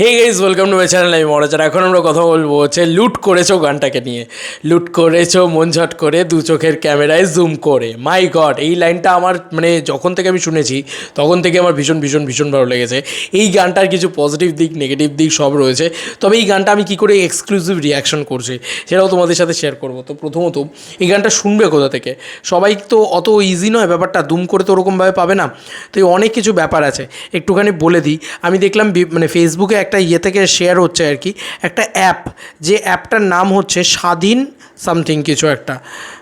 Hey guys welcome to my channel আমি মরাচার এখন আমরা কথা বলব হচ্ছে লুট করেছ গানটাকে নিয়ে। লুট করেছ, মন ঝট করে, দু চোখের ক্যামেরায় জুম করে। মাই গড এই লাইনটা আমার মানে যখন থেকে আমি শুনেছি, তখন থেকে আমার ভীষণ ভীষণ ভীষণ ভালো লেগেছে। এই গানটার কিছু পজিটিভ দিক নেগেটিভ দিক সব রয়েছে। তবে এই গানটা আমি কী করে এক্সক্লুসিভ রিয়াকশন করছি, সেটাও তোমাদের সাথে শেয়ার করব। তো প্রথমত, এই গানটা শুনবে কোথা থেকে? সবাই তো অত ইজি নয়, ব্যাপারটা দুম করে তো ওরকমভাবে পাবে না। তো অনেক কিছু ব্যাপার আছে। একটুখানি বলে দিই। আমি দেখলাম মানে ফেসবুকে একটা ইয়ে থেকে শেয়ার হচ্ছে আর কি, একটা অ্যাপ যে অ্যাপটার নাম হচ্ছে স্বাধীন সামথিং কিছু একটা।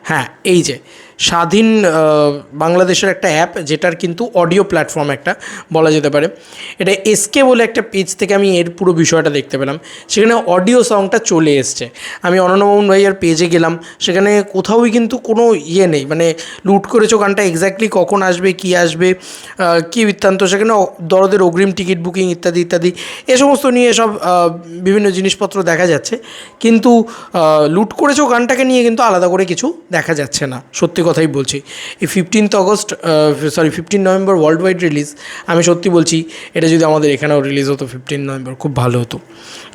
হ্যাঁ এই যে। স্বাধীন বাংলাদেশের একটা অ্যাপ যেটার কিন্তু অডিও প্ল্যাটফর্ম একটা বলা যেতে পারে। এটা এসকে বলে একটা পেজ থেকে আমি এর পুরো বিষয়টা দেখতে পেলাম। সেখানে অডিও সংটা চলে এসছে। আমি অনন্যমোহন ভাইয়ার পেজে গেলাম। সেখানে কোথাওই কিন্তু কোনো ইয়ে নেই। মানে লুট করেছ গানটা এক্স্যাক্টলি কখন আসবে, কি আসবে কী বৃত্তান্ত? সেখানে দরদের অগ্রিম টিকিট বুকিং ইত্যাদি ইত্যাদি। এ সমস্ত নিয়ে সব বিভিন্ন জিনিসপত্র দেখা যাচ্ছে। কিন্তু লুট করেছ গানটাকে নিয়ে কিন্তু আলাদা করে কিছু দেখা যাচ্ছে না। সত্যি কথাই বলছি। এই fifteenth August sorry fifteen November worldwide release আমি সত্যি বলছি, এটা যদি আমাদের এখানেও রিলিজ হতো ফিফটিন নভেম্বর খুব ভালো হতো।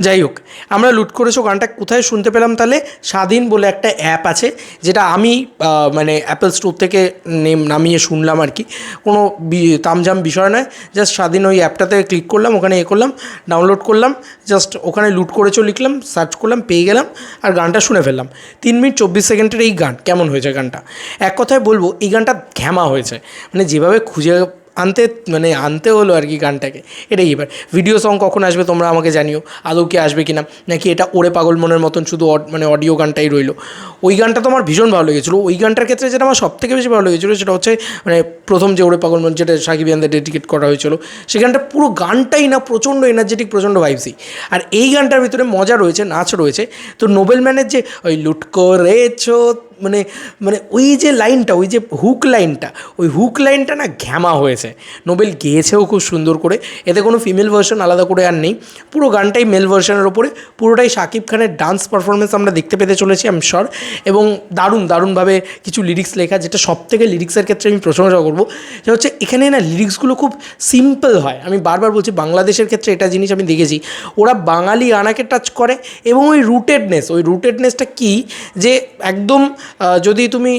যাই হোক, আমরা লুট করেছ, গানটা কোথায় শুনতে পেলাম তাহলে? স্বাধীন বলে একটা অ্যাপ আছে, যেটা আমি মানে অ্যাপেল স্টোর থেকে নেম, নামিয়ে শুনলাম আর কি। কোনো তামঝাম বিষয় নয় জাস্ট স্বাধীন ওই অ্যাপটাতে ক্লিক করলাম, ওখানে এ করলাম ডাউনলোড করলাম জাস্ট ওখানে লুট করেছ, লিখলাম সার্চ করলাম, পেয়ে গেলাম, আর গানটা শুনে ফেললাম। তিন মিনিট চব্বিশ সেকেন্ডের এই গান, কেমন হয়েছে গানটা? এক কথায় বলব, এই গানটা ঘ্যামা হয়েছে। মানে যেভাবে খুঁজে আনতে মানে আনতে হলো আর কি গানটাকে, এটাই এবার। ভিডিও সং কখন আসবে তোমরা আমাকে জানিও, আদৌ কি আসবে কিনা, নাকি এটা ওরে পাগল মনের মতন শুধু মানে অডিও গানটাই রইল। ওই গানটা তো আমার ভীষণ ভালো লেগেছিলো। ওই গানটার ক্ষেত্রে যেটা আমার সব থেকে বেশি ভালো লেগেছিলো সেটা হচ্ছে মানে প্রথম যে ওরে পাগল মন, যেটা সাকিব ইয়ানদের ডেডিকেট করা হয়েছিল, সে গানটা পুরো গানটাই না প্রচণ্ড এনার্জেটিক প্রচণ্ড ভাইবসি আর এই গানটার ভিতরে মজা রয়েছে, নাচ রয়েছে। তো নোবেল ম্যানের যে ওই লুট করেছ মানে মানে ওই যে লাইনটা, ওই যে হুক লাইনটা, ওই হুক লাইনটা না ঘ্যামা হয়েছে। নোবেল গেয়েছেও খুব সুন্দর করে। এতে কোনো ফিমেল ভার্সন আলাদা করে আর নেই। পুরো গানটাই মেল ভার্সনের ওপরে। পুরোটাই শাকিব খানের ডান্স পারফরমেন্স আমরা দেখতে পেতে চলেছি আমি শর এবং দারুণ, দারুণভাবে কিছু লিরিক্স লেখা, যেটা সব থেকে লিরিক্সের ক্ষেত্রে আমি প্রশংসা করব। সেটা হচ্ছে, এখানে না লিরিক্সগুলো খুব সিম্পল হয়। আমি বারবার বলছি, বাংলাদেশের ক্ষেত্রে এটা জিনিস আমি দেখেছি। ওরা বাঙালি আনাকে টাচ করে এবং ওই রুটেডনেস ওই রুটেডনেসটা কী? যে একদম যদি তুমি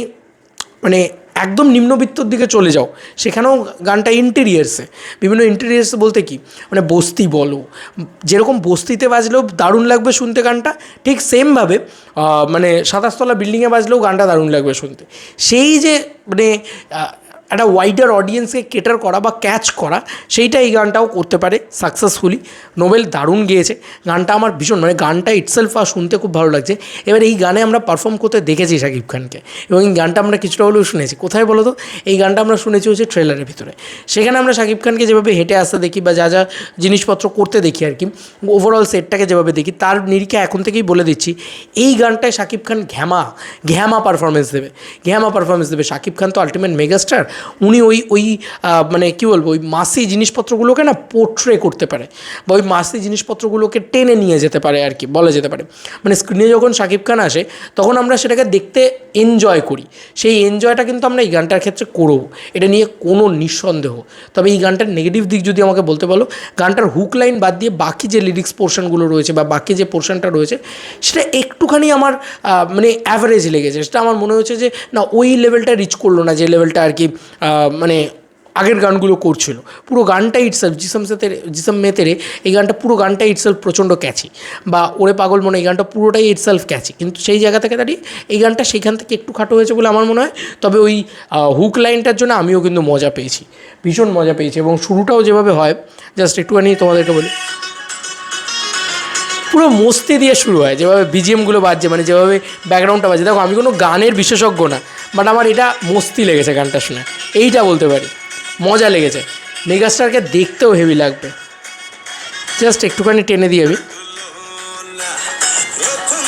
মানে একদম নিম্নবিত্তর দিকে চলে যাও, সেখানেও গানটা ইন্টেরিয়ার্সে বিভিন্ন ইন্টেরিয়ার্স বলতে কি? মানে বস্তি বলো, যেরকম বস্তিতে বাজলেও দারুণ লাগবে শুনতে গানটা, ঠিক সেমভাবে মানে সাতাশতলা বিল্ডিংয়ে বাজলেও গানটা দারুণ লাগবে শুনতে। সেই যে মানে একটা ওয়াইডার অডিয়েন্সকে কেটার করা বা ক্যাচ করা, সেইটা এই গানটাও করতে পারে সাকসেসফুলি নোবেল দারুণ গিয়েছে। গানটা আমার ভীষণ মানে গানটা ইটসেলফ আর শুনতে খুব ভালো লাগছে। এবার এই গানে আমরা পারফর্ম করতে দেখেছি শাকিব খানকে। এবং এই গানটা আমরা কিছুটা হলেও শুনেছি। কোথায় বলো তো? এই গানটা আমরা শুনেছি হচ্ছে ট্রেলারের ভিতরে। সেখানে আমরা শাকিব খানকে যেভাবে হেঁটে আসতে দেখি বা যা যা জিনিসপত্র করতে দেখি আর কি ওভারঅল সেটটাকে যেভাবে দেখি, তার নিরিখে এখন থেকেই বলে দিচ্ছি, এই গানটায় শাকিব খান ঘ্যামা ঘ্যামা পারফরমেন্স দেবে। ঘ্যামা পারফরমেন্স দেবে। শাকিব খান তো আলটিমেট মেগাস্টার উনি ওই ওই মানে কী বলব, ওই মাসি জিনিসপত্রগুলোকে না পোর্ট্রে করতে পারে বা ওই মাসি জিনিসপত্রগুলোকে টেনে নিয়ে যেতে পারে আর কি, বলা যেতে পারে। মানে স্ক্রিনে যখন শাকিব খান আসে, তখন আমরা সেটাকে দেখতে এনজয় করি। সেই এনজয়টা কিন্তু আমরা এই গানটার ক্ষেত্রে করব। এটা নিয়ে কোনো নিঃসন্দেহ। তবে এই গানটার নেগেটিভ দিক যদি আমাকে বলতে বলো, গানটার হুক লাইন বাদ দিয়ে বাকি যে লিরিক্স পোর্শনগুলো রয়েছে বা বাকি যে পোর্শনটা রয়েছে, সেটা একটুখানি আমার মানে অ্যাভারেজ লেগেছে। সেটা আমার মনে হচ্ছে যে, না, ওই লেভেলটা রিচ করল না, যে লেভেলটা আর কি মানে আগের গানগুলো করছিল। পুরো গানটাই ইটসেলফ জিসম সাথে জিসম মেতেরে এই গানটা পুরো গানটাই ইটসেলফ প্রচণ্ড ক্যাচি বা ওরে পাগল মনে এই গানটা পুরোটাই ইটসেলফ ক্যাচি কিন্তু সেই জায়গা থেকে দাঁড়িয়ে এই গানটা সেইখান থেকে একটু খাটো হয়েছে বলে আমার মনে হয়, তবে ওই হুক লাইনটার জন্য আমিও কিন্তু মজা পেয়েছি, ভীষণ মজা পেয়েছি এবং শুরুটাও যেভাবে হয় জাস্ট একটুখানি তোমাদেরকে বলি। পুরো মস্তি দিয়ে শুরু হয় যেভাবে বিজিএমগুলো বাজছে মানে যেভাবে ব্যাকগ্রাউন্ডটা বাজছে। দেখো আমি কোনো গানের বিশেষজ্ঞ না বাট আমার এটা মস্তি লেগেছে গানটা শুনে। এইটা বলতে পারি। মজা লেগেছে। মেগাস্টারকে দেখতেও হেভি লাগবে। জাস্ট একটুখানি টেনে দিই আমি। প্রথম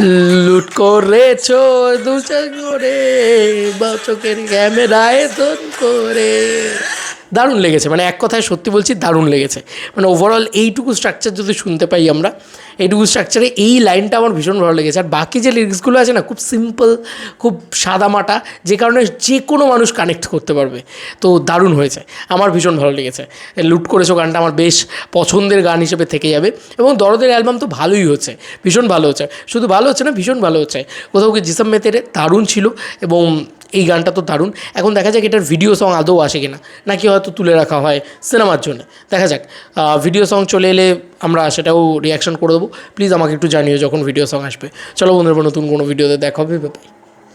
লুট করেছ দুচা করে বা চোখের ক্যামেরায় ধন করে। দারুণ লেগেছে। মানে এক কথায় সত্যি বলছি দারুণ লেগেছে। মানে ওভারঅল এইটুকু স্ট্রাকচার যদি শুনতে পাই আমরা, এইটুকু স্ট্রাকচারে এই লাইনটা আমার ভীষণ ভালো লেগেছে। আর বাকি যে লিরিক্সগুলো আছে না, খুব সিম্পল খুব সাদামাটা, যে কারণে যে কোনো মানুষ কানেক্ট করতে পারবে। তো দারুণ হয়েছে। আমার ভীষণ ভালো লেগেছে। লুট করেছ গানটা, আমার বেশ পছন্দের গান হিসেবে থেকে যাবে। এবং দরদের অ্যালবাম তো ভালোই হচ্ছে। ভীষণ ভালো হচ্ছে। শুধু ভালো হচ্ছে না, ভীষণ ভালো হচ্ছে। কোথাও কি জিসাম মেতেরে দারুণ ছিল। এবং এই গানটা তো দারুণ। এখন দেখা যাক এটার ভিডিও সং আদৌ আসে কিনা। নাকি হয়তো তুলে রাখা হয় সিনেমার জন্য। দেখা যাক। ভিডিও সং চলে এলে আমরা সেটাও রিয়াকশন করে দেবো। প্লিজ আমাকে একটু জানিও যখন ভিডিও সং আসবে। চলো বন্ধুরা, নতুন কোনো ভিডিওতে দেখা হবে।